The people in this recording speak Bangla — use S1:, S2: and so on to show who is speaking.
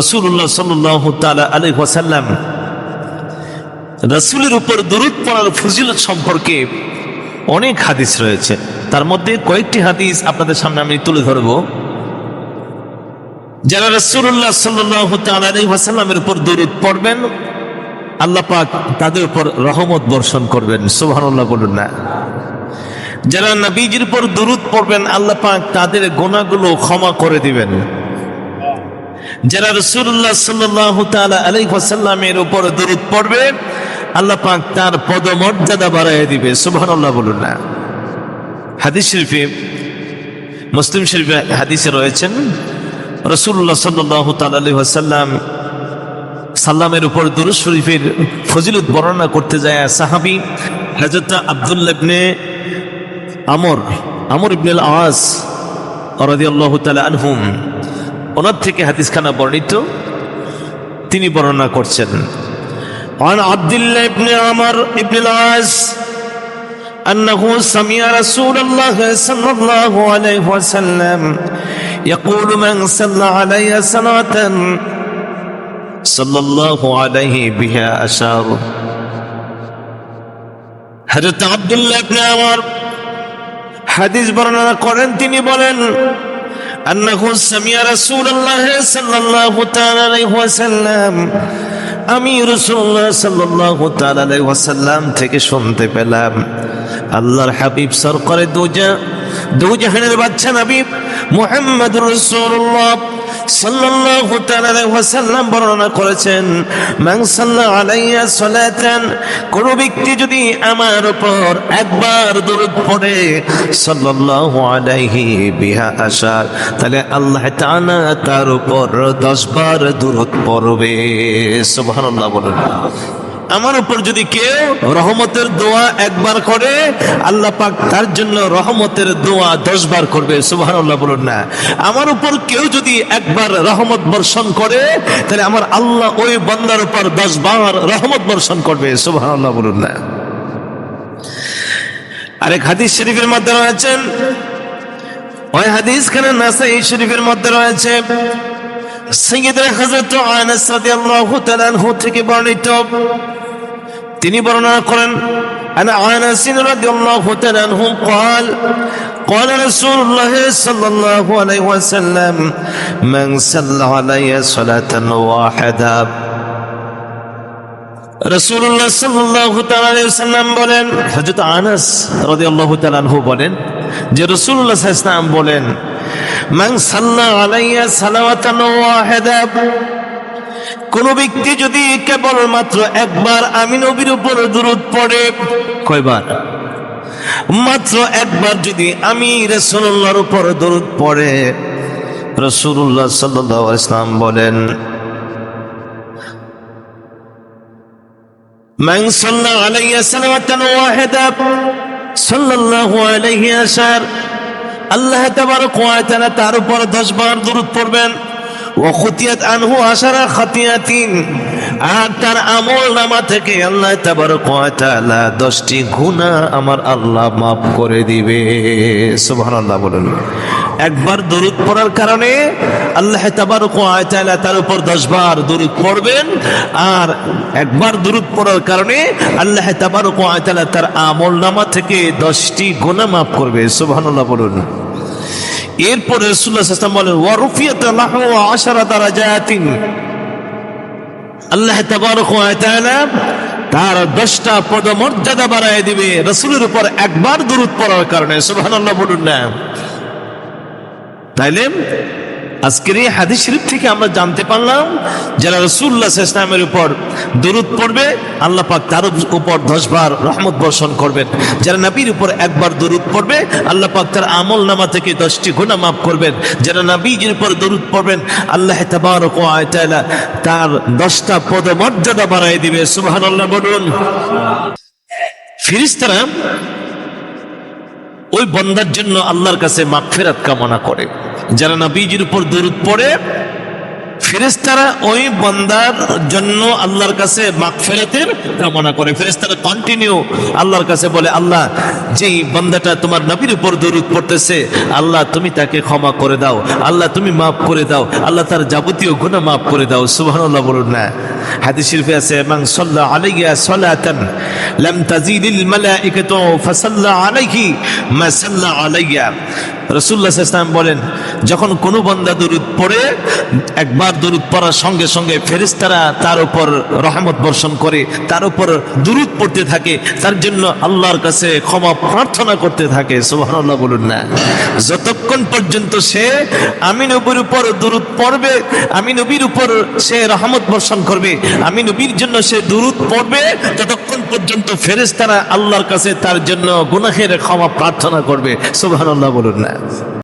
S1: রসুল্লাহ সাল্লাহ তালা আলী ওয়াসাল্লাম রসুলের উপর দরুদ পড়ার ফজিলত সম্পর্কে অনেক হাদিস রয়েছে। তার মধ্যে কয়েকটি হাদিস আপনাদের সামনে আমি তুলে ধরব। যারা রসুল্লাহ ওয়াসাল্লামের উপর দরুদ পড়বেন, আল্লাহ পাক তাদের উপর রহমত বর্ষণ করবেন। সুবহানাল্লাহ বলুন না। যারা নবীজির উপর দরুদ পড়বেন, আল্লাহ পাক তাদের গোনাগুলো ক্ষমা করে দিবেন। যারা রসুল্লাহ সাল্লাহ তালা আলাই উপর দরুদ পড়বে, আল্লাহ পাক তার পদমর্যাদা বাড়াইয়া দিবে। সুবহানাল্লাহ বলুন না। হাদিস শরীফে, মুসলিম শরীফে হাদিসে রয়েছেন রসুল্লাহ সাল্লাহ তালা আলাই সাল্লামের উপর দুরুদ শরীফের ফজিলত বর্ণনা করতে যায় সাহাবি হজরত আবদুল্লাহ ইবনে আমর আমর ইবনুল আওয়াজ রাদিয়াল্লাহু তাআলা আনহুম ওনার থেকে হাদিসখানা বর্ণিত তিনি বর্ণনা করছেন عن عبد الله بن عمر بن العاص أنه سمع رسول الله صلى الله عليه وسلم يقول من صلى علي صلاة صلى الله عليه بها أشار حضرت عبد الله بن عمر হাদিস বর্ণনা করেন তিনি বলেন আন্নাহু সামিয়া রাসূলুল্লাহ الله তাআলা আলাইহি ওয়াসাল্লাম। আমি রসুল্লাহ সাল্লাল্লাহু তাআলা আলাইহি ওয়াসাল্লাম থেকে শুনতে পেলাম, আল্লাহর হাবিব সরকারে দুজা দুজাহানের বাচ্চা নাবিব মোহাম্মদ রাসূলুল্লাহ। বর্ণনা করেছেন কোন ব্যক্তি যদি আমার উপর একবার দরুদ পড়ে, সাল্লাল্লাহু বিহা আসার তাহলে আল্লাহ তাআলা তার উপর 10 বার পড়বে। সুবহানাল্লাহ আমার উপর যদি কেউ রহমতের দোয়া একবার করে, আল্লাহ পাক তার জন্য রহমতের দোয়া দশ বার করবে, সুবহানাল্লাহ বলুন না। আমার উপর কেউ যদি একবার রহমত বর্ষণ করে, তাহলে আমার আল্লাহ ওই বান্দার উপর দশ বার রহমত বর্ষণ করবে, সুবহানাল্লাহ বলুন না। আরেক হাদিস শরীফের মধ্যে রয়েছেন ওই হাদিস খানে নাসাই শরীফের মধ্যে রয়েছে। সৈয়দরা হযরত আনাস রাদিয়াল্লাহু আনহু থেকে বর্ণিত। তিনি বর্ণনা করেন عن انس رضي الله تعالى عنه قال قال رسول الله صلى الله عليه وسلم من صلى علي صلاة واحدة রসুল্লাহ সাল্লাহ তালাম বলেন হজরত আনাস রদিয়াল্লাহ তালানহু বলেন যে রসুল্লাহ ইসলাম বলেন মান সাল্লাহ আলাইয়া সালাওয়াতান ওয়াহিদা কোন ব্যক্তি যদি কেবল মাত্র একবার আমি নবীর উপর দূরত পড়ে কয়বার মাত্র একবার যদি আমি রসুল্লাহর উপর দূরত পড়ে রসুল্লাহ সাল্লাহ ইসলাম বলেন من صلى علي سنة واحدة صلى الله عليه أشار আল্লাহ তাবারক ওয়া তাআলা তার উপর 10 বার দরুদ পড়বেন ও খুতিয়াত আনহু আশারা খাতিয়াতিন আর তার আমল নামা থেকে আল্লাহ তাবারক ওয়া তাআলা 10টি গুনাহ আমার আল্লাহ maaf করে দিবে। সুবহানাল্লাহ বলুন। একবার দরুদ পড়ার কারণে আল্লাহ তাবারক ওয়া তাআলা তার উপর 10 বার দরুদ পড়বেন। আর একবার দরুদ পড়ার কারণে আল্লাহ তাবারক ওয়া তাআলা তার আমল নামা থেকে দশটি গুণা মাফ করবে। সুবহানাল্লাহ বলুন। এরপরে ওয়াসাল্লাম বলেন ওয়ারুফিয়াত আশারা জায়াতিন আল্লাহ তার দশটা পদমর্যাদা বাড়ায় দিবে, রসুলের উপর একবার দূরত পড়ার কারণে। সুবাহ বলুন না। তাইলে আজকের এই হাদিস শরীফ থেকে আমরা জানতে পারলাম, যারা রসুল্লাহ ইসলামের উপর দরুদ পড়বে, আল্লাহ পাক তার উপর দশ বার রহমত বর্ষণ করবেন। যারা নবীর উপর একবার দরুদ পড়বে, আল্লাহ পাক তার আমল নামা থেকে দশটি গুণা মাফ করবেন। যারা নবীজির উপর দরুদ পড়বেন, আল্লাহ তাআলা তার দশটা পদমর্যাদা বাড়াই দিবে। সুবহানাল্লাহ বলুন। ফিরিস্তারা ওই বন্দার জন্য আল্লাহর কাছে মাগফিরাত কামনা করে। যারা নবীজির উপর দরুদ পড়ে ফেরেস্তারা ওই বন্দার জন্য আল্লাহর কাছে মাগফিরাতের কামনা করে। ফেরেস্তারা কন্টিনিউ আল্লাহর কাছে বলে, আল্লাহ, যেই বান্দাটা তোমার নবীর উপর দরুদ পড়তেছে, আল্লাহ তুমি তাকে ক্ষমা করে দাও, আল্লাহ তুমি মাফ করে দাও, আল্লাহ তার যাবতীয় গুণা মাফ করে দাও। সুবহানাল্লাহ বলুন না। হাদিস শরীফে আছে মান সাল্লা আলাইয়া সালাতান লাম তাজিদিল মালাইকাতু ফাসাল্লা আলাইহি মা সাল্লা আলাইয়া আলাইহি ওয়াসাল্লাম বলেন, যখন কোনো বন্দা দরুদ পড়ে, একবার দরুদ পড়ার সঙ্গে সঙ্গে ফেরেশতারা তার উপর রহমত বর্ষণ করে, তার উপর দরুদ পড়তে থাকে, তার জন্য আল্লাহর কাছে ক্ষমা প্রার্থনা করতে থাকে। সুবহানাল্লাহ বলুন না। যতক্ষণ পর্যন্ত সে আমি নবীর উপর দরুদ পড়বে, আমি নবীর উপর সে রহমত বর্ষণ করবে, আমি নবীর জন্য সে দরুদ পড়বে, ততক্ষণ পর্যন্ত ফেরেশতারা আল্লাহর কাছে তার জন্য গুনাহের ক্ষমা প্রার্থনা করবে। সুবহানাল্লাহ বলুন না। that.